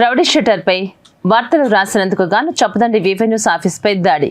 Rowdy షీటర్పై వార్తలు రాసినందుకు గాను Choppadandi VV news ఆఫీస్పై దాడి.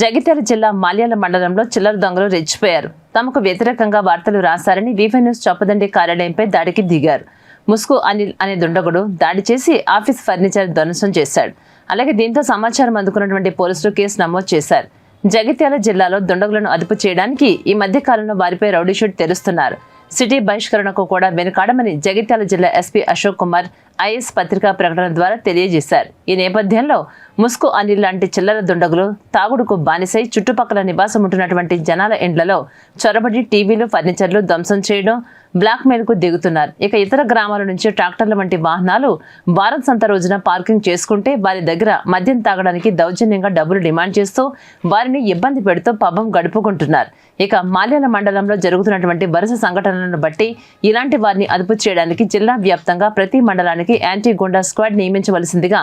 జగిత్యాల జిల్లా మాల్యాల మండలంలో చిల్లర దొంగలు రెచ్చిపోయారు. తమకు వ్యతిరేకంగా వార్తలు రాశారని వీవీ న్యూస్ చొప్పదండి కార్యాలయంపై దాడికి దిగారు. ముస్కు అనిల్ అనే దుండగుడు దాడి చేసి ఆఫీస్ ఫర్నిచర్ ధ్వంసం చేశాడు. అలాగే దీంతో సమాచారం అందుకున్నటువంటి పోలీసులు కేసు నమోదు చేశారు. జగిత్యాల జిల్లాలో దుండగులను అదుపు చేయడానికి ఈ మధ్య కాలంలో వారిపై రౌడీ షూట్ తెరుస్తున్నారు. సిటీ బహిష్కరణకు కూడా వెనుకాడమని జగిత్యాల జిల్లా ఎస్పీ అశోక్ కుమార్ ఐఎస్ పత్రికా ప్రకటన ద్వారా తెలియజేశారు. ఈ నేపథ్యంలో ముస్కు అనిల్ లాంటి చిల్లర దుండగులు తాగుడుకు బానిసై చుట్టుపక్కల నివాసం ఉంటున్నటువంటి జనాల ఇండ్లలో చొరబడి టీవీలు ఫర్నిచర్లు ధ్వంసం చేయడం బ్లాక్మెయిల్కు దిగుతున్నారు. ఇక ఇతర గ్రామాల నుంచి ట్రాక్టర్ల వంటి వాహనాలు భారత్ సంత రోజున పార్కింగ్ చేసుకుంటే వారి దగ్గర మద్యం తాగడానికి దౌర్జన్యంగా డబ్బులు డిమాండ్ చేస్తూ వారిని ఇబ్బంది పెడుతూ పబ్బం గడుపుకుంటున్నారు. ఇక మాల్యాల మండలంలో జరుగుతున్నటువంటి వరుస సంఘటనలను బట్టి ఇలాంటి వారిని అదుపు చేయడానికి జిల్లా వ్యాప్తంగా ప్రతి మండలానికి యాంటీ గుండా స్క్వాడ్ నియమించవలసిందిగా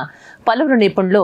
పలువురు నిపుణులు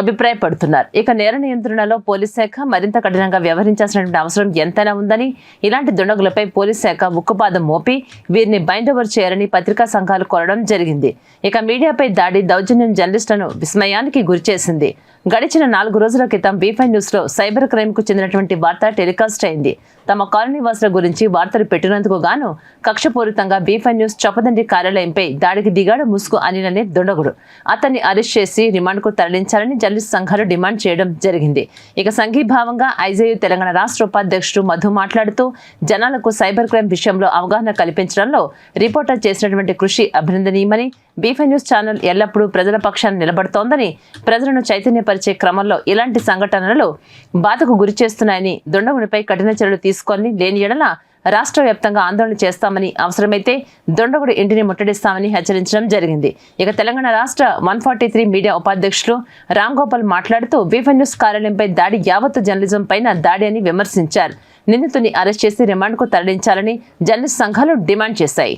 అభిప్రాయపడుతున్నారు. ఇక నేర నియంత్రణలో పోలీస్ శాఖ మరింత కఠినంగా వ్యవహరించాల్సినటువంటి అవసరం ఎంతైనా ఉందని ఇలాంటి దుండగులపై పోలీస్ శాఖ ఉక్కుపాదం మోపి వీరిని బైండ్ ఓవర్ చేయాలని పత్రికా సంఘాలు కోరడం జరిగింది. ఇక మీడియాపై దాడి దౌర్జన్యం జర్నలిస్టులను విస్మయానికి గురిచేసింది గడిచిన నాలుగు రోజుల క్రితం బీఫై న్యూస్లో సైబర్ క్రైమ్కు చెందినటువంటి వార్త టెలికాస్ట్ అయింది. తమ కాలనీ వాసుల గురించి వార్తలు పెట్టినందుకు గాను కక్షపూరితంగా బీఫై న్యూస్ చొప్పదండి కార్యాలయంపై దాడికి దిగాడు ముసుగు అనిననే దుండగుడు. అతన్ని అరెస్ట్ చేసి రిమాండ్కు తరలించాలని తరలించాలని జర్నలిస్ట్ సంఘాలు డిమాండ్ చేయడం జరిగింది. ఇక సంఘీభావంగా ఐజేయు తెలంగాణ రాష్ట్ర ఉపాధ్యక్షుడు మధు మాట్లాడుతూ జనాలకు సైబర్ క్రైమ్ విషయంలో అవగాహన కల్పించడంలో రిపోర్టర్ చేసినటువంటి కృషి అభినందనీయమని బీఫై న్యూస్ ఛానల్ ఎల్లప్పుడూ ప్రజల పక్షాన్ని నిలబడుతోందని ప్రజలను చైతన్యపరిచే క్రమంలో ఇలాంటి సంఘటనలు బాధకు గురి చేస్తున్నాయని దొండగునిపై కఠిన చర్యలు తీసుకొని లేని ఎడల రాష్ట్ర వ్యాప్తంగా ఆందోళన చేస్తామని అవసరమైతే దొండగుడు ఇంటిని ముట్టడిస్తామని హెచ్చరించడం జరిగింది. ఇక తెలంగాణ రాష్ట్ర వన్ ఫార్టీ త్రీ మీడియా ఉపాధ్యక్షులు రామ్ గోపాల్ మాట్లాడుతూ బీఫై న్యూస్ కార్యాలయంపై దాడి యావత్తు జర్నలిజం పైన దాడి అని విమర్శించారు. నిందితుని అరెస్ట్ చేసి రిమాండ్కు తరలించాలని జర్నలిస్ట్ సంఘాలు డిమాండ్ చేశాయి.